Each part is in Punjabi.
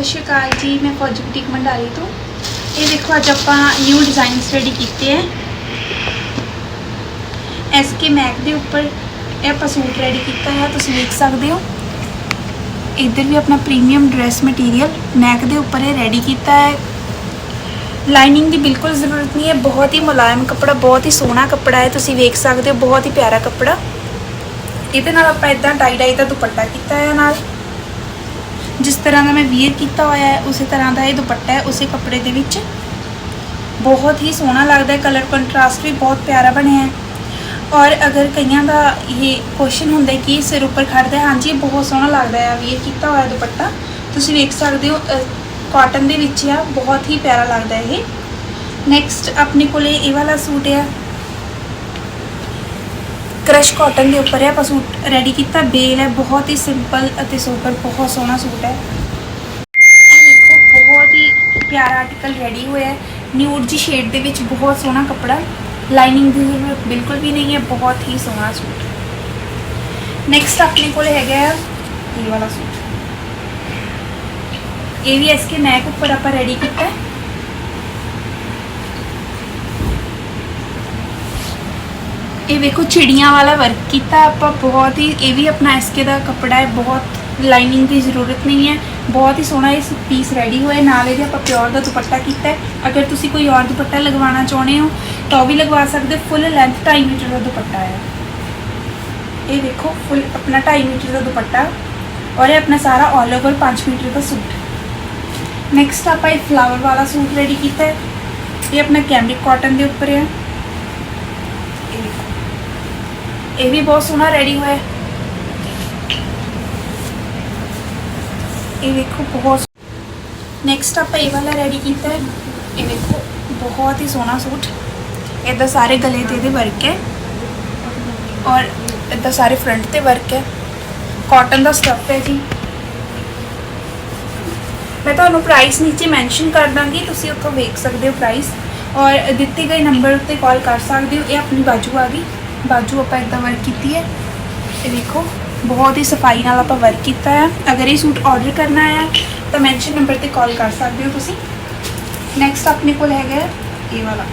ਸਤਿ ਸ਼੍ਰੀ ਅਕਾਲ ਜੀ, ਮੈਂ ਫੌਜੀ ਬੁਟੀਕ ਮੰਡਾਲੀ ਤੋਂ। ਇਹ ਦੇਖੋ, ਅੱਜ ਆਪਾਂ ਨਿਊ ਡਿਜ਼ਾਈਨ ਰੈਡੀ ਕੀਤੇ ਹੈ। ਐਸਕੇ ਮੈਕ ਦੇ ਉੱਪਰ ਇਹ ਆਪਾਂ ਸੂਟ ਰੈਡੀ ਕੀਤਾ ਹੈ, ਤੁਸੀਂ ਵੇਖ ਸਕਦੇ ਹੋ। ਇੱਧਰ ਵੀ ਆਪਣਾ ਪ੍ਰੀਮੀਅਮ ਡਰੈਸ ਮਟੀਰੀਅਲ ਮੈਕ ਦੇ ਉੱਪਰ ਇਹ ਰੈਡੀ ਕੀਤਾ ਹੈ। ਲਾਈਨਿੰਗ ਦੀ ਬਿਲਕੁਲ ਜ਼ਰੂਰਤ ਨਹੀਂ ਹੈ, ਬਹੁਤ ਹੀ ਮੁਲਾਇਮ ਕੱਪੜਾ, ਬਹੁਤ ਹੀ ਸੋਹਣਾ ਕੱਪੜਾ ਹੈ, ਤੁਸੀਂ ਵੇਖ ਸਕਦੇ ਹੋ, ਬਹੁਤ ਹੀ ਪਿਆਰਾ ਕੱਪੜਾ। ਇਹਦੇ ਨਾਲ ਆਪਾਂ ਇਦਾਂ ਟਾਈ ਡਾਈ ਦਾ ਦੁਪੱਟਾ ਕੀਤਾ ਹੈ ਨਾਲ। ਜਿਸ ਤਰ੍ਹਾਂ ਦਾ ਮੈਂ ਵੀਅਰ ਕੀਤਾ ਹੋਇਆ ਹੈ, ਉਸੇ ਤਰ੍ਹਾਂ ਦਾ ਇਹ ਦੁਪੱਟਾ ਹੈ, ਉਸੇ ਕੱਪੜੇ ਦੇ ਵਿੱਚ। ਬਹੁਤ ਹੀ ਸੋਹਣਾ ਲੱਗਦਾ ਹੈ ਕਲਰ ਕੰਟਰਾਸਟ ਵੀ ਬਹੁਤ ਪਿਆਰਾ ਬਣਿਆ ਹੈ। ਔਰ ਅਗਰ ਕਈਆਂ ਦਾ ਇਹ ਕੁਐਸਚਨ ਹੁੰਦਾ ਕਿ ਸਿਰ ਉੱਪਰ ਖੜਦਾ ਹੈ, ਹਾਂਜੀ ਬਹੁਤ ਸੋਹਣਾ ਲੱਗਦਾ ਹੈ ਵੀਅਰ ਕੀਤਾ ਹੋਇਆ ਦੁਪੱਟਾ। ਤੁਸੀਂ ਵੇਖ ਸਕਦੇ ਹੋ ਕਾਟਨ ਦੇ ਵਿੱਚ ਆ, ਬਹੁਤ ਹੀ ਪਿਆਰਾ ਲੱਗਦਾ ਇਹ। ਨੈਕਸਟ ਆਪਣੇ ਕੋਲੇ ਇਹ ਵਾਲਾ ਸੂਟ ਆ। ਕ੍ਰਸ਼ ਕਾਟਨ ਦੇ ਉੱਪਰ ਹੈ, ਆਪਾਂ ਸੂਟ ਰੈਡੀ ਕੀਤਾ। ਬੇਲ ਹੈ, ਬਹੁਤ ਹੀ ਸਿੰਪਲ ਅਤੇ ਸੋਬਰ ਬਹੁਤ ਸੋਹਣਾ ਸੂਟ ਹੈ। ਇਹ ਦੇਖੋ, ਬਹੁਤ ਹੀ ਪਿਆਰਾ ਆਰਟੀਕਲ ਰੈਡੀ ਹੋਇਆ ਹੈ। ਨਿਊਡ ਜੀ ਸ਼ੇਡ ਦੇ ਵਿੱਚ ਬਹੁਤ ਸੋਹਣਾ ਕੱਪੜਾ। ਲਾਈਨਿੰਗ ਦੀ ਜ਼ਰੂਰਤ ਬਿਲਕੁਲ ਵੀ ਨਹੀਂ ਹੈ, ਬਹੁਤ ਹੀ ਸੋਹਣਾ ਸੂਟ। ਨੈਕਸਟ ਆਪਣੇ ਕੋਲ ਹੈਗਾ ਹੈ, ਇਹ ਵਾਲਾ ਸੂਟ। ਇਹ ਵੀ ਇਸਕੇ ਮੈਕ ਉੱਪਰ ਆਪਾਂ ਰੈਡੀ ਕੀਤਾ ਹੈ। ਇਹ ਵੇਖੋ ਚਿੜੀਆਂ ਵਾਲਾ ਵਰਕ ਕੀਤਾ ਆਪਾਂ ਬਹੁਤ ਹੀ ਇਹ ਵੀ ਆਪਣਾ ਐਸਕੇ ਦਾ ਕੱਪੜਾ ਹੈ ਬਹੁਤ ਲਾਈਨਿੰਗ ਦੀ ਜ਼ਰੂਰਤ ਨਹੀਂ ਹੈ ਬਹੁਤ ਹੀ ਸੋਹਣਾ ਇਹ ਪੀਸ ਰੈਡੀ ਹੋਇਆ ਨਾਲ ਇਹਦੇ ਆਪਾਂ ਪਿਓਰ ਦਾ ਦੁਪੱਟਾ ਕੀਤਾ ਹੈ ਅਗਰ ਤੁਸੀਂ ਕੋਈ ਹੋਰ ਦੁਪੱਟਾ ਲਗਵਾਉਣਾ ਚਾਹੁੰਦੇ ਹੋ ਤਾਂ ਉਹ ਵੀ ਲਗਵਾ ਸਕਦੇ ਫੁੱਲ ਲੈਂਥ 2.5 ਮੀਟਰ ਦਾ ਦੁਪੱਟਾ ਹੈ ਇਹ ਵੇਖੋ ਫੁੱਲ ਆਪਣਾ 2.5 ਮੀਟਰ ਦਾ ਦੁਪੱਟਾ ਔਰ ਇਹ ਆਪਣਾ ਸਾਰਾ ਆਲ ਓਵਰ 5 ਮੀਟਰ ਦਾ ਸੂਟ ਨੈਕਸਟ ਆਪਾਂ ਇਹ ਫਲਾਵਰ ਵਾਲਾ ਸੂਟ ਰੈਡੀ ਕੀਤਾ ਹੈ ਇਹ ਆਪਣਾ ਕੈਮਰਿਕ ਕਾਟਨ ਦੇ ਉੱਪਰ ਹੈ ਇਹ ਦੇਖੋ ਇਹ ਵੀ ਬਹੁਤ ਸੋਹਣਾ ਰੈਡੀ ਹੋਇਆ ਇਹ ਵੇਖੋ, ਬਹੁਤ ਨੈਕਸਟ ਆਪਾਂ ਇਹ ਵਾਲਾ ਰੈਡੀ ਕੀਤਾ ਹੈ। ਇਹ ਵੇਖੋ, ਬਹੁਤ ਹੀ ਸੋਹਣਾ ਸੂਟ। ਇਹਦਾ ਸਾਰੇ ਗਲੇ ਤੇ ਇਹਦੇ ਵਰਕ ਹੈ। ਔਰ ਇਹਦਾ ਸਾਰੇ ਫਰੰਟ ਤੇ ਵਰਕ ਹੈ। ਕਾਟਨ ਦਾ ਸਟਫ ਹੈ ਜੀ। ਮੈਂ ਤੁਹਾਨੂੰ ਪ੍ਰਾਈਸ ਨੀਚੇ ਮੈਂਸ਼ਨ ਕਰ ਦਾਂਗੀ, ਤੁਸੀਂ ਉੱਥੋਂ ਵੇਖ ਸਕਦੇ ਹੋ ਪ੍ਰਾਈਸ ਔਰ ਦਿੱਤੇ ਗਏ ਨੰਬਰ ਉੱਤੇ ਕਾਲ ਕਰ ਸਕਦੇ ਹੋ, ਇਹ ਆਪਣੀ ਬਾਜੂ ਆ ਗਈ। ਬਾਜੂ ਆਪਾਂ ਇਦਾਂ ਵਰਕ ਕੀਤੀ ਹੈ। ਇਹ ਦੇਖੋ, ਬਹੁਤ ਹੀ ਸਫ਼ਾਈ ਨਾਲ ਆਪਾਂ ਵਰਕ ਕੀਤਾ ਹੈ। ਅਗਰ ਇਹ ਸੂਟ ਆਰਡਰ ਕਰਨਾ ਹੈ, ਤਾਂ ਮੈਂਸ਼ਨ ਨੰਬਰ ਤੇ ਕਾਲ ਕਰ ਸਕਦੇ ਹੋ ਤੁਸੀਂ। ਨੈਕਸਟ ਆਪਣੇ ਕੋਲ ਹੈਗਾ ਹੈ, ਇਹ ਵਾਲਾ।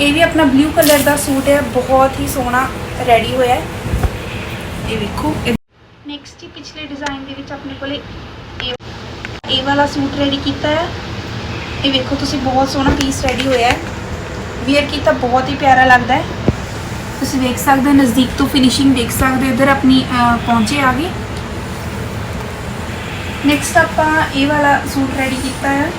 ਇਹ ਵੀ ਆਪਣਾ ਬਲੂ ਕਲਰ ਦਾ ਸੂਟ ਹੈ। ਬਹੁਤ ਹੀ ਸੋਹਣਾ ਰੈਡੀ ਹੋਇਆ ਹੈ। ਇਹ ਵੇਖੋ ਨੈਕਸਟ ਹੀ ਪਿਛਲੇ ਡਿਜ਼ਾਈਨ ਦੇ ਵਿੱਚ ਆਪਣੇ ਕੋਲੇ ਇਹ ਵਾਲਾ ਸੂਟ ਰੈਡੀ ਕੀਤਾ ਹੈ। ਇਹ ਵੇਖੋ, ਤੁਸੀਂ ਬਹੁਤ ਸੋਹਣਾ ਪੀਸ ਰੈਡੀ ਹੋਇਆ ਹੈ। ਵੀਅਰ ਕੀਤਾ, ਬਹੁਤ ਹੀ ਪਿਆਰਾ ਲੱਗਦਾ ਹੈ। ਤੁਸੀਂ ਦੇਖ ਸਕਦੇ ਹੋ, ਨਜ਼ਦੀਕ ਤੋਂ ਫਿਨਿਸ਼ਿੰਗ ਦੇਖ ਸਕਦੇ ਹੋ, ਇਧਰ ਆਪਣੀ ਪਹੁੰਚੇ ਆ ਗਏ। ਨੈਕਸਟ ਆਪਾਂ ਇਹ ਵਾਲਾ ਸੂਟ ਰੈਡੀ ਕੀਤਾ ਹੈ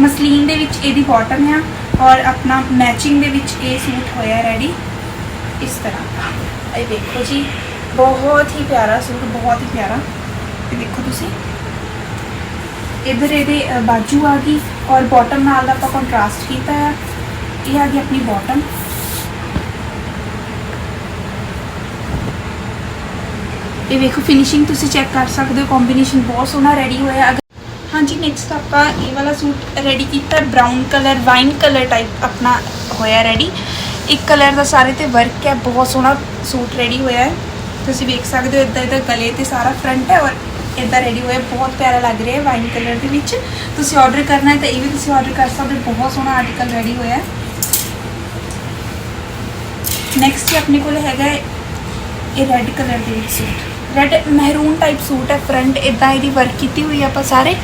ਮਸਲੀਨ ਦੇ ਵਿੱਚ ਇਹਦੀ ਬਾਟਮ ਆ ਔਰ ਆਪਣਾ ਮੈਚਿੰਗ ਦੇ ਵਿੱਚ ਇਹ ਸੂਟ ਹੋਇਆ ਰੈਡੀ ਇਸ ਤਰ੍ਹਾਂ। ਇਹ ਦੇਖੋ ਜੀ, ਬਹੁਤ ਹੀ ਪਿਆਰਾ ਸੂਟ, ਬਹੁਤ ਹੀ ਪਿਆਰਾ। ਇਹ ਦੇਖੋ ਤੁਸੀਂ। ਇਧਰ ਇਹਦੇ ਬਾਜੂ ਆ ਗਈ ਔਰ ਬਾਟਮ ਨਾਲ ਆਪਾਂ ਕੰਟਰਾਸਟ ਕੀਤਾ ਹੈ ਇਹ ਆ ਗਈ ਆਪਣੀ ਬਾਟਮ ਇਹ ਵੇਖੋ ਫਿਨਿਸ਼ਿੰਗ ਤੁਸੀਂ ਚੈੱਕ ਕਰ ਸਕਦੇ ਹੋ ਕੰਬੀਨੇਸ਼ਨ ਬਹੁਤ ਸੋਹਣਾ ਰੈਡੀ ਹੋਇਆ ਅਗਰ ਹਾਂਜੀ ਨੈਕਸਟ ਆਪਾਂ ਇਹ ਵਾਲਾ ਸੂਟ ਰੈਡੀ ਕੀਤਾ brown colour wine colour type ਆਪਣਾ ਹੋਇਆ ਰੈਡੀ ਇੱਕ ਕਲਰ ਦਾ ਸਾਰੇ ਤੇ ਵਰਕ ਹੈ ਬਹੁਤ ਸੋਹਣਾ ਸੂਟ ਰੈਡੀ ਹੋਇਆ ਹੈ ਤੁਸੀਂ ਵੇਖ ਸਕਦੇ ਹੋ ਇਦਾਂ ਇਦਾਂ ਗਲੇ ਤੇ ਸਾਰਾ ਫਰੰਟ ਹੈ ਔਰ ਇਦਾਂ ਰੈਡੀ ਹੋਇਆ ਬਹੁਤ ਪਿਆਰਾ ਲੱਗ ਰਿਹਾ ਹੈ ਵਾਈਨ ਕਲਰ ਦੇ ਵਿੱਚ ਤੁਸੀਂ ਆਰਡਰ ਕਰਨਾ ਹੈ ਤਾਂ ਇਹ ਵੀ ਤੁਸੀਂ ਆਰਡਰ ਕਰ ਸਕਦੇ ਹੋ ਬਹੁਤ ਸੋਹਣਾ ਆਰਟੀਕਲ ਰੈਡੀ ਹੋਇਆ ਹੈ ਨੈਕਸਟ ਆਪਣੇ ਕੋਲ ਹੈਗਾ ਹੈ ਇਹ ਰੈੱਡ ਕਲਰ ਦੇ ਵਿੱਚ ਸੂਟ ਰੈੱਡ ਮਹਿਰੂਨ ਟਾਈਪ ਸੂਟ ਹੈ ਫਰੰਟ ਇਦਾਂ ਇਹਦੀ ਵਰਕ ਕੀਤੀ ਹੋਈ ਹੈ ਆਪਾਂ ਸਾਰੇ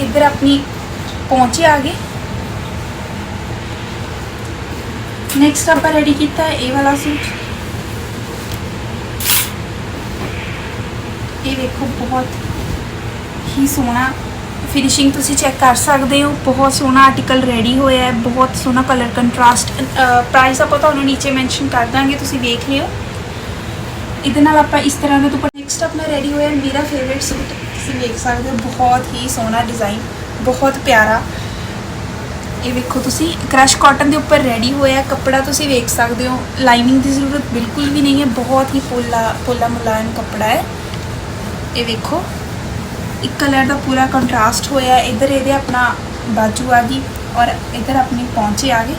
ਇੱਧਰ ਆਪਣੀ ਪਹੁੰਚੇ ਆ ਗਏ ਨੈਕਸਟ ਆਪਾਂ ਰੈਡੀ ਕੀਤਾ ਹੈ ਇਹ ਵਾਲਾ ਸੂਟ ਇਹ ਵੇਖੋ ਬਹੁਤ ਹੀ ਸੋਹਣਾ ਫਿਨਿਸ਼ਿੰਗ ਤੁਸੀਂ ਚੈੱਕ ਕਰ ਸਕਦੇ ਹੋ। ਬਹੁਤ ਸੋਹਣਾ ਆਰਟੀਕਲ ਰੈਡੀ ਹੋਇਆ ਹੈ। ਬਹੁਤ ਸੋਹਣਾ ਕਲਰ ਕੰਟਰਾਸਟ ਪ੍ਰਾਈਸ ਆਪਾਂ ਤੁਹਾਨੂੰ ਨੀਚੇ ਮੈਂਸ਼ਨ ਕਰ ਦਾਂਗੇ, ਤੁਸੀਂ ਵੇਖ ਲਿਓ। ਇਹਦੇ ਨਾਲ ਆਪਾਂ ਇਸ ਤਰ੍ਹਾਂ ਦਾ ਦੁਪੱਟਾ ਨੈਕਸਟ ਆਪਣਾ ਰੈਡੀ ਹੋਇਆ ਮੇਰਾ ਫੇਵਰਿਟ ਸੂਟ। ਤੁਸੀਂ ਵੇਖ ਸਕਦੇ ਹੋ, ਬਹੁਤ ਹੀ ਸੋਹਣਾ ਡਿਜ਼ਾਈਨ ਬਹੁਤ ਪਿਆਰਾ। ਇਹ ਵੇਖੋ ਤੁਸੀਂ ਕ੍ਰਸ਼ ਕਾਟਨ ਦੇ ਉੱਪਰ ਰੈਡੀ ਹੋਇਆ ਕੱਪੜਾ ਤੁਸੀਂ ਵੇਖ ਸਕਦੇ ਹੋ ਲਾਈਨਿੰਗ ਦੀ ਜ਼ਰੂਰਤ ਬਿਲਕੁਲ ਵੀ ਨਹੀਂ ਹੈ। ਬਹੁਤ ਹੀ ਪੋਲਾ ਪੋਲਾ ਮੁਲਾਇਮ ਕੱਪੜਾ ਹੈ। ਇਹ ਵੇਖੋ। ਇੱਕ ਕਲਰ ਦਾ ਪੂਰਾ ਕੰਟਰਾਸਟ ਹੋਇਆ ਇੱਧਰ ਇਹਦੇ ਆਪਣਾ ਬਾਜੂ ਆ ਗਈ ਔਰ ਇੱਧਰ ਆਪਣੀ ਪੌਂਚੇ ਆ ਗਏ।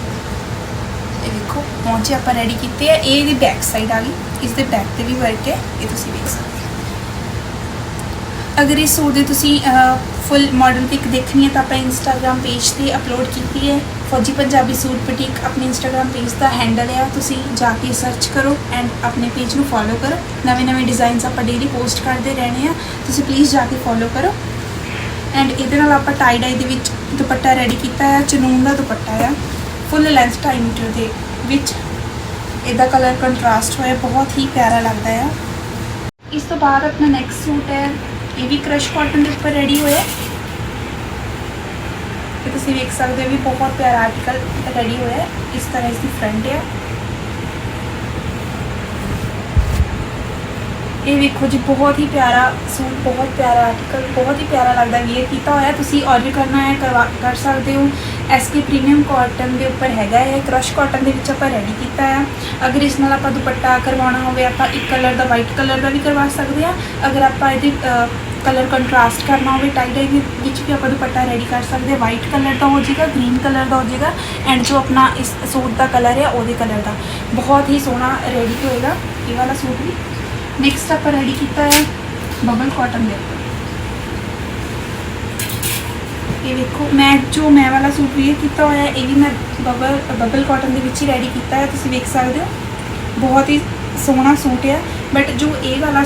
ਇਹ ਦੇਖੋ ਪਹੁੰਚੇ ਆਪਾਂ ਰੈਡੀ ਕੀਤੇ ਆ। ਇਹ ਇਹਦੀ ਬੈਕ ਸਾਈਡ ਆ ਗਈ। ਇਸ ਦੇ ਬੈਕ ਤੇ ਵੀ ਵਰਕ ਹੈ। ਇਹ ਤੁਸੀਂ ਵੇਖ ਸਕਦੇ ਹੋ। ਅਗਰ ਇਸ ਸੂਟ ਦੀ ਤੁਸੀਂ ਫੁੱਲ ਮਾਡਲ ਪਿਕ ਦੇਖਣੀ ਹੈ ਤਾਂ ਆਪਾਂ ਇੰਸਟਾਗ੍ਰam ਪੇਜ ਤੇ ਅਪਲੋਡ ਕੀਤੀ ਹੈ। ਫੌਜੀ ਪੰਜਾਬੀ ਸੂਟ ਬੁਟੀਕ ਆਪਣੇ ਇੰਸਟਾਗ੍ਰam ਪੇਜ ਦਾ ਹੈਂਡਲ ਆ, ਤੁਸੀਂ ਜਾ ਕੇ ਸਰਚ ਕਰੋ ਐਂਡ ਆਪਣੇ ਪੇਜ ਨੂੰ ਫੋਲੋ ਕਰੋ। ਨਵੇਂ ਨਵੇਂ ਡਿਜ਼ਾਈਨਸ ਆਪਾਂ ਡੇਲੀ ਪੋਸਟ ਕਰਦੇ ਰਹਿਣੇ ਆ, ਤੁਸੀਂ ਪਲੀਜ਼ ਜਾ ਕੇ ਫੋਲੋ ਕਰੋ। ਐਂਡ ਇਹਦੇ ਨਾਲ ਆਪਾਂ ਟਾਈ ਡਾਈ ਦੇ ਵਿੱਚ ਦੁਪੱਟਾ ਰੈਡੀ ਕੀਤਾ ਹੈ ਚਨੂਨ ਦਾ ਦੁਪੱਟਾ ਆ ਫੁੱਲ ਲੈਂਥ 2 ਮੀਟਰ ਦੇ ਵਿੱਚ। ਇਹਦਾ ਕਲਰ ਕੰਟਰਾਸਟ ਹੋਇਆ, ਬਹੁਤ ਹੀ ਪਿਆਰਾ ਲੱਗਦਾ ਆ। ਇਸ ਤੋਂ ਬਾਅਦ ਆਪਣਾ ਨੈਕਸਟ ਸੂਟ ਹੈ, ਇਹ ਵੀ ਕ੍ਰਸ਼ ਕਾਟਨ ਦੇ ਉੱਪਰ ਰੈਡੀ ਹੋਇਆ। ਤੁਸੀਂ ਵੇਖ ਸਕਦੇ ਹੋ ਵੀ ਬਹੁਤ ਪਿਆਰਾ ਆਰਟੀਕਲ ਰੈਡੀ ਹੋਇਆ ਹੈ। ਇਸ ਤਰ੍ਹਾਂ ਇਸ ਦੀ ਫਰੰਟ ਹੈ। ਇਹ ਵੇਖੋ ਜੀ, ਬਹੁਤ ਹੀ ਪਿਆਰਾ ਸੂਟ, ਬਹੁਤ ਪਿਆਰਾ ਆਰਟੀਕਲ ਬਹੁਤ ਹੀ ਪਿਆਰਾ ਲੱਗਦਾ। ਵੀਅਰ ਕੀਤਾ ਹੋਇਆ, ਤੁਸੀਂ ਆਰਡਰ ਕਰਨਾ ਹੈ, ਕਰਵਾ, ਕਰ ਸਕਦੇ ਹੋ। ਐਸਕੇ ਪ੍ਰੀਮੀਅਮ ਕਾਟਨ ਦੇ ਉੱਪਰ ਹੈਗਾ ਹੈ ਕ੍ਰਸ਼ ਕਾਟਨ ਦੇ ਵਿੱਚ ਆਪਾਂ ਰੈਡੀ ਕੀਤਾ ਹੈ। ਅਗਰ ਇਸ ਨਾਲ ਆਪਾਂ ਦੁਪੱਟਾ ਕਰਵਾਉਣਾ ਹੋਵੇ, ਆਪਾਂ ਇੱਕ ਕਲਰ ਦਾ ਵਾਈਟ ਕਲਰ ਦਾ ਵੀ ਕਰਵਾ ਸਕਦੇ ਹਾਂ। ਅਗਰ ਆਪਾਂ ਇਹਦੀ ਕਲਰ ਕੰਟਰਾਸਟ ਕਰਨਾ ਹੋਵੇ, ਟਾਈ ਡਾਈ ਦੇ ਵਿੱਚ ਵੀ ਆਪਾਂ ਦੁਪੱਟਾ ਰੈਡੀ ਕਰ ਸਕਦੇ ਹਾਂ। ਵਾਈਟ ਕਲਰ ਦਾ ਹੋ ਜਾਏਗਾ ਗ੍ਰੀਨ ਕਲਰ ਦਾ ਹੋ ਜਾਏਗਾ ਐਂਡ ਜੋ ਆਪਣਾ ਇਸ ਸੂਟ ਦਾ ਕਲਰ ਹੈ, ਉਹਦੇ ਕਲਰ ਦਾ। ਬਹੁਤ ਹੀ ਸੋਹਣਾ ਰੈਡੀ ਹੋਏਗਾ, ਇਹ ਵਾਲਾ ਸੂਟ ਵੀ। ਨੈਕਸਟ ਆਪਾਂ ਰੈਡੀ ਕੀਤਾ ਹੈ ਬਬਲ ਕਾਟਨ ਦੇ ਉੱਪਰ। ਇਹ ਵੇਖੋ, ਮੈਂ ਜੋ ਮੈਂ ਵਾਲਾ ਸੂਟ ਵੀ ਕੀਤਾ ਹੋਇਆ, ਇਹ ਵੀ ਮੈਂ ਬਬਲ ਬਬਲ ਕਾਟਨ ਦੇ ਵਿੱਚ ਹੀ ਰੈਡੀ ਕੀਤਾ ਹੈ, ਤੁਸੀਂ ਵੇਖ ਸਕਦੇ ਹੋ। ਬਹੁਤ ਹੀ ਸੋਹਣਾ ਸੂਟ ਹੈ ਬਟ ਜੋ ਇਹ ਵਾਲਾ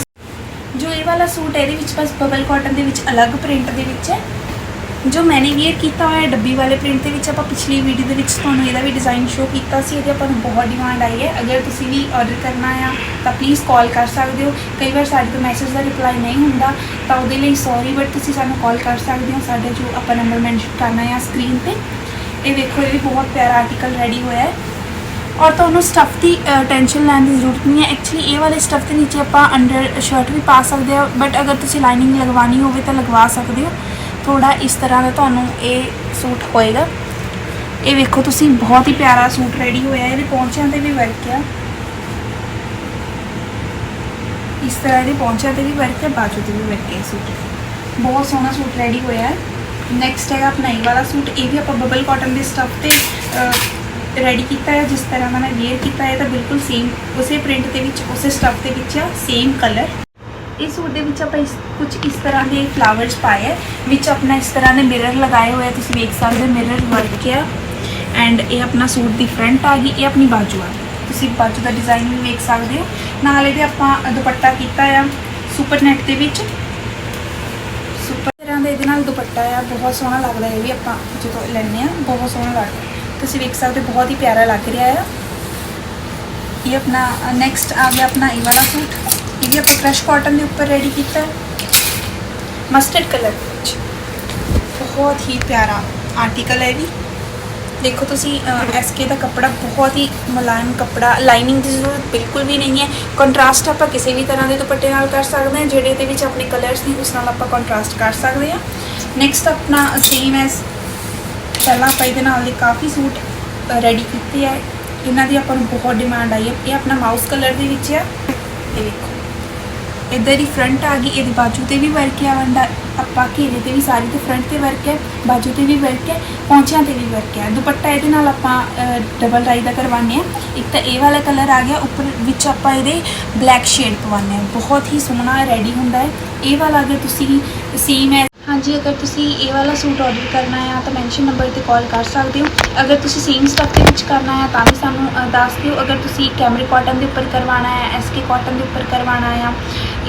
ਇਹ ਵਾਲਾ ਸੂਟ ਇਹਦੇ ਵਿੱਚ ਬਸ ਬਬਲ ਕਾਟਨ ਦੇ ਵਿੱਚ ਅਲੱਗ ਪ੍ਰਿੰਟ ਦੇ ਵਿੱਚ ਹੈ। ਜੋ ਮੈਨੇ ਵੀਅਰ ਕੀਤਾ ਹੋਇਆ ਡੱਬੀ ਵਾਲੇ ਪ੍ਰਿੰਟ ਦੇ ਵਿੱਚ ਆਪਾਂ ਪਿਛਲੀ ਵੀਡੀਓ ਦੇ ਵਿੱਚ ਤੁਹਾਨੂੰ ਇਹਦਾ ਵੀ ਡਿਜ਼ਾਈਨ ਸ਼ੋ ਕੀਤਾ ਸੀ ਇਹਦੇ ਆਪਾਂ ਨੂੰ ਬਹੁਤ ਡਿਮਾਂਡ ਆਈ ਹੈ। ਅਗਰ ਤੁਸੀਂ ਵੀ ਆਰਡਰ ਕਰਨਾ ਆ, ਤਾਂ ਪਲੀਜ਼ ਕਾਲ ਕਰ ਸਕਦੇ ਹੋ। ਕਈ ਵਾਰ ਸਾਡੇ ਤੋਂ ਮੈਸੇਜ ਦਾ ਰਿਪਲਾਈ ਨਹੀਂ ਹੁੰਦਾ, ਤਾਂ ਉਹਦੇ ਲਈ ਸੌਰੀ ਬਟ ਤੁਸੀਂ ਸਾਨੂੰ ਕਾਲ ਕਰ ਸਕਦੇ ਹੋ। ਸਾਡੇ ਜੋ ਆਪਾਂ ਨੰਬਰ ਮੈਂਸ਼ਨ ਕਰਨਾ ਆ ਸਕਰੀਨ ਤੇ। ਇਹ ਵੇਖੋ, ਇਹ ਵੀ ਬਹੁਤ ਪਿਆਰਾ ਆਰਟੀਕਲ ਰੈਡੀ ਹੋਇਆ ਹੈ। ਔਰ ਤੁਹਾਨੂੰ ਸਟਫ ਦੀ ਟੈਨਸ਼ਨ ਲੈਣ ਦੀ ਜ਼ਰੂਰਤ ਨਹੀਂ ਹੈ। ਐਕਚੁਅਲੀ ਇਹ ਵਾਲੇ ਸਟਫ ਦੇ ਨੀਚੇ ਆਪਾਂ ਅੰਡਰ ਸ਼ਰਟ ਵੀ ਪਾ ਸਕਦੇ ਹਾਂ ਬਟ ਅਗਰ ਤੁਸੀਂ ਲਾਈਨਿੰਗ ਲਗਵਾਉਣੀ ਹੋਵੇ ਤਾਂ ਲਗਵਾ ਸਕਦੇ ਹੋ। ਥੋੜਾ ਇਸ ਤਰ੍ਹਾਂ ਦਾ ਤੁਹਾਨੂੰ ਇਹ ਸੂਟ ਹੋਏਗਾ। ਇਹ ਵੇਖੋ, ਤੁਸੀਂ ਬਹੁਤ ਹੀ ਪਿਆਰਾ ਸੂਟ ਰੈਡੀ ਹੋਇਆ। ਇਹਦੇ ਪੌਂਚਿਆਂ ਤੇ ਵੀ ਵਰਕ ਆ। ਇਸ ਤਰ੍ਹਾਂ ਇਹਦੇ ਪੌਂਚਿਆਂ ਤੇ ਵੀ ਵਰਕ ਹੈ ਬਾਜੂ ਤੇ ਵੀ ਵਰਕ ਹੈ ਸੂਟ। ਬਹੁਤ ਸੋਹਣਾ ਸੂਟ ਰੈਡੀ ਹੋਇਆ ਹੈ। ਨੈਕਸਟ ਹੈਗਾ ਆਪਣਾ ਇਹ ਵਾਲਾ ਸੂਟ। ਇਹ ਵੀ ਆਪਾਂ ਬਬਲ ਕਾਟਨ ਦੇ ਸਟੱਫ ਤੇ ਰੈਡੀ ਕੀਤਾ ਹੈ, ਜਿਸ ਤਰ੍ਹਾਂ ਦਾ ਮੈਂ ਵੇਅਰ ਕੀਤਾ ਹੈ ਤਾਂ ਬਿਲਕੁਲ ਸੇਮ ਉਸੇ ਪ੍ਰਿੰਟ ਦੇ ਵਿੱਚ, ਉਸੇ ਸਟੱਫ ਦੇ ਵਿੱਚ ਆ ਸੇਮ ਕਲਰ ਇਸ ਸੂਟ ਦੇ ਵਿੱਚ ਆਪਾਂ ਇਸ ਕੁਝ ਇਸ ਤਰ੍ਹਾਂ ਦੇ ਫਲਾਵਰਸ ਪਾਏ ਹੈ ਵਿੱਚ ਆਪਣਾ ਇਸ ਤਰ੍ਹਾਂ ਦੇ ਮਿਰਰ ਲਗਾਏ ਹੋਏ ਆ, ਤੁਸੀਂ ਵੇਖ ਸਕਦੇ ਹੋ ਮਿਰਰ ਵਰਕ ਆ। ਐਂਡ ਇਹ ਆਪਣਾ ਸੂਟ ਦੀ ਫਰੰਟ ਆ ਗਈ, ਇਹ ਆਪਣੀ ਬਾਜੂ ਆ ਗਈ। ਤੁਸੀਂ ਬਾਜੂ ਦਾ ਡਿਜ਼ਾਈਨ ਵੀ ਵੇਖ ਸਕਦੇ ਹੋ। ਨਾਲ ਇਹਦੇ ਆਪਾਂ ਦੁਪੱਟਾ ਕੀਤਾ ਆ ਸੁਪਰ ਨੈਟ ਦੇ ਵਿੱਚ। ਸੁਪਰ ਤਰ੍ਹਾਂ ਦਾ ਇਹਦੇ ਨਾਲ ਦੁਪੱਟਾ ਆ, ਬਹੁਤ ਸੋਹਣਾ ਲੱਗਦਾ, ਇਹ ਵੀ ਆਪਾਂ ਜਦੋਂ ਲੈਂਦੇ ਆ, ਬਹੁਤ ਸੋਹਣਾ ਲੱਗਦਾ। ਤੁਸੀਂ ਵੇਖ ਸਕਦੇ ਹੋ, ਬਹੁਤ ਹੀ ਪਿਆਰਾ ਲੱਗ ਰਿਹਾ ਆ। ਇਹ ਆਪਣਾ ਨੈਕਸਟ ਆ ਗਿਆ ਆਪਣਾ ਇਹ ਵਾਲਾ ਸੂਟ। ਇਹ ਵੀ ਆਪਾਂ ਕ੍ਰਸ਼ ਕਾਟਨ ਦੇ ਉੱਪਰ ਰੈਡੀ ਕੀਤਾ ਹੈ। ਮਸਟਰਡ ਕਲਰ ਵਿੱਚ। ਬਹੁਤ ਹੀ ਪਿਆਰਾ ਆਰਟੀਕਲ ਹੈ ਇਹ ਵੀ। ਦੇਖੋ ਤੁਸੀਂ ਐਸਕੇ ਦਾ ਕੱਪੜਾ ਬਹੁਤ ਹੀ ਮੁਲਾਇਮ ਕੱਪੜਾ ਲਾਈਨਿੰਗ ਦੀ ਜ਼ਰੂਰਤ ਬਿਲਕੁਲ ਵੀ ਨਹੀਂ ਹੈ। ਕੰਟਰਾਸਟ ਆਪਾਂ ਕਿਸੇ ਵੀ ਤਰ੍ਹਾਂ ਦੇ ਦੁਪੱਟੇ ਨਾਲ ਕਰ ਸਕਦੇ ਹਾਂ, ਜਿਹੜੇ ਦੇ ਵਿੱਚ ਆਪਣੇ ਕਲਰਸ ਨੇ, ਉਸ ਨਾਲ ਆਪਾਂ ਕੰਟਰਾਸਟ ਕਰ ਸਕਦੇ ਹਾਂ। ਨੈਕਸਟ ਆਪਣਾ ਸੇਮ ਐਸ ਪਹਿਲਾਂ ਆਪਾਂ ਇਹਦੇ ਨਾਲ ਦੇ ਕਾਫੀ ਸੂਟ ਰੈਡੀ ਕੀਤੇ ਆ। ਇਹਨਾਂ ਦੀ ਆਪਾਂ ਨੂੰ ਬਹੁਤ ਡਿਮਾਂਡ ਆਈ ਹੈ। ਇਹ ਆਪਣਾ ਮਾਊਸ ਕਲਰ ਦੇ ਵਿੱਚ ਆ। ਇਹ ਦੇਖੋ। ਇੱਧਰ ਹੀ ਫਰੰਟ ਆ ਗਈ। ਇਹਦੇ ਬਾਜੂ ਤੇ ਵੀ ਵਰਕ ਆ ਵੰਡਾ ਆਪਾਂ ਘੇਰੇ ਤੇ ਵੀ ਸਾਰੀ ਤੇ ਫਰੰਟ ਤੇ ਵਰਕ ਹੈ ਬਾਜੂ ਤੇ ਵੀ ਵਰਕ ਹੈ ਪੌਂਚਿਆਂ ਤੇ ਵੀ ਵਰਕ ਹੈ ਦੁਪੱਟਾ ਇਹਦੇ ਨਾਲ ਆਪਾਂ ਡਬਲ ਰਾਈ ਦਾ ਕਰਵਾਉਂਦੇ ਆ। ਇੱਕ ਤਾਂ ਇਹ ਵਾਲਾ ਕਲਰ ਆ ਗਿਆ। ਉੱਪਰ ਵਿੱਚ ਆਪਾਂ ਇਹਦੇ ਬਲੈਕ ਸ਼ੇਡ ਪਵਾਉਂਦੇ ਆ। ਬਹੁਤ ਹੀ ਸੋਹਣਾ ਰੈਡੀ ਹੁੰਦਾ ਹੈ। ਇਹ ਵਾਲਾ ਅਗਰ ਤੁਸੀਂ ਸੇਮ ਹੈ ਹਾਂਜੀ ਅਗਰ ਤੁਸੀਂ ਇਹ ਵਾਲਾ ਸੂਟ ਆਰਡਰ ਕਰਨਾ ਆ ਤਾਂ ਮੈਂਸ਼ਨ ਨੰਬਰ ਤੇ ਕਾਲ ਕਰ ਸਕਦੇ ਹੋ। ਅਗਰ ਤੁਸੀਂ ਸੇਮ ਸਟਫ ਦੇ ਵਿੱਚ ਕਰਨਾ ਆ ਤਾਂ ਵੀ ਸਾਨੂੰ ਅ, ਦੱਸ ਦਿਓ। ਅਗਰ ਤੁਸੀਂ ਕੈਮਰੀ ਕਾਟਨ ਦੇ ਉੱਪਰ ਕਰਵਾਉਣਾ ਹੈ ਐਸਕੇ ਕਾਟਨ ਦੇ ਉੱਪਰ ਕਰਵਾਉਣਾ ਆ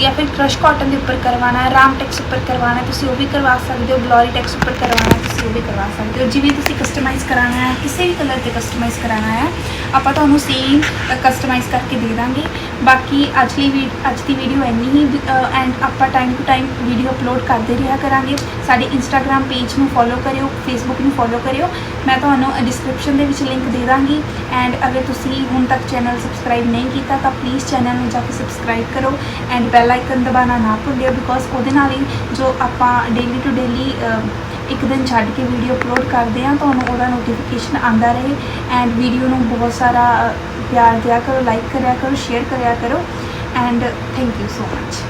ਜਾਂ ਫਿਰ ਕ੍ਰਸ਼ ਕਾਟਨ ਦੇ ਉੱਪਰ ਕਰਵਾਉਣਾ ਹੈ ਰਾਮ ਟੈਕਸ ਉੱਪਰ ਕਰਵਾਉਣਾ ਹੈ ਤੁਸੀਂ ਉਹ ਵੀ ਕਰਵਾ ਸਕਦੇ ਹੋ। ਗਲੋਰੀ ਟੈਕਸ ਉੱਪਰ ਕਰਵਾਉਣਾ ਹੈ ਤੁਸੀਂ ਉਹ ਵੀ ਕਰਵਾ ਸਕਦੇ ਹੋ। ਜਿਵੇਂ ਤੁਸੀਂ ਕਸਟਮਾਈਜ਼ ਕਰਾਉਣਾ ਹੈ ਕਿਸੇ ਵੀ ਕਲਰ ਤੇ ਕਸਟਮਾਈਜ਼ ਕਰਾਉਣਾ ਹੈ ਆਪਾਂ ਤੁਹਾਨੂੰ ਸੇਮ ਕਸਟਮਾਈਜ਼ ਕਰਕੇ ਦੇ ਦਾਂਗੇ। ਬਾਕੀ ਅੱਜ ਲਈ ਵੀ ਅੱਜ ਦੀ ਵੀਡੀਓ ਇੰਨੀ ਹੀ ਐਂਡ ਆਪਾਂ time to time video upload ਕਰਦੇ ਰਿਹਾ ਕਰਾਂਗੇ। ਸਾਡੇ ਇੰਸਟਾਗ੍ਰam ਪੇਜ ਨੂੰ ਫੋਲੋ ਕਰਿਓ ਫੇਸਬੁੱਕ ਨੂੰ ਫੋਲੋ ਕਰਿਓ। ਮੈਂ ਤੁਹਾਨੂੰ ਡਿਸਕ੍ਰਿਪਸ਼ਨ ਦੇ ਵਿੱਚ ਲਿੰਕ ਦੇ ਦਾਂਗੀ। ਐਂਡ ਅਗਰ ਤੁਸੀਂ ਹੁਣ ਤੱਕ ਚੈਨਲ ਸਬਸਕ੍ਰਾਈਬ ਨਹੀਂ ਕੀਤਾ, ਤਾਂ ਪਲੀਜ਼ ਚੈਨਲ ਨੂੰ ਜਾ ਕੇ ਸਬਸਕ੍ਰਾਈਬ ਕਰੋ। ਐਂਡ ਬੈਲ ਆਈਕਨ ਦਬਾਉਣਾ ਨਾ ਭੁੱਲਿਓ ਬਿਕੋਜ਼ ਉਹਦੇ ਨਾਲ ਹੀ ਜੋ ਆਪਾਂ ਡੇਲੀ ਟੂ ਡੇਲੀ ਇੱਕ ਦਿਨ ਛੱਡ ਕੇ ਵੀਡੀਓ ਅਪਲੋਡ ਕਰਦੇ ਹਾਂ, ਤੁਹਾਨੂੰ ਉਹਦਾ ਨੋਟੀਫਿਕੇਸ਼ਨ ਆਂਦਾ ਰਹੇ। ਐਂਡ ਵੀਡੀਓ ਨੂੰ ਬਹੁਤ ਸਾਰਾ ਪਿਆਰ ਦਿਆ ਕਰੋ ਲਾਈਕ ਕਰਿਆ ਕਰੋ ਸ਼ੇਅਰ ਕਰਿਆ ਕਰੋ। And thank you so much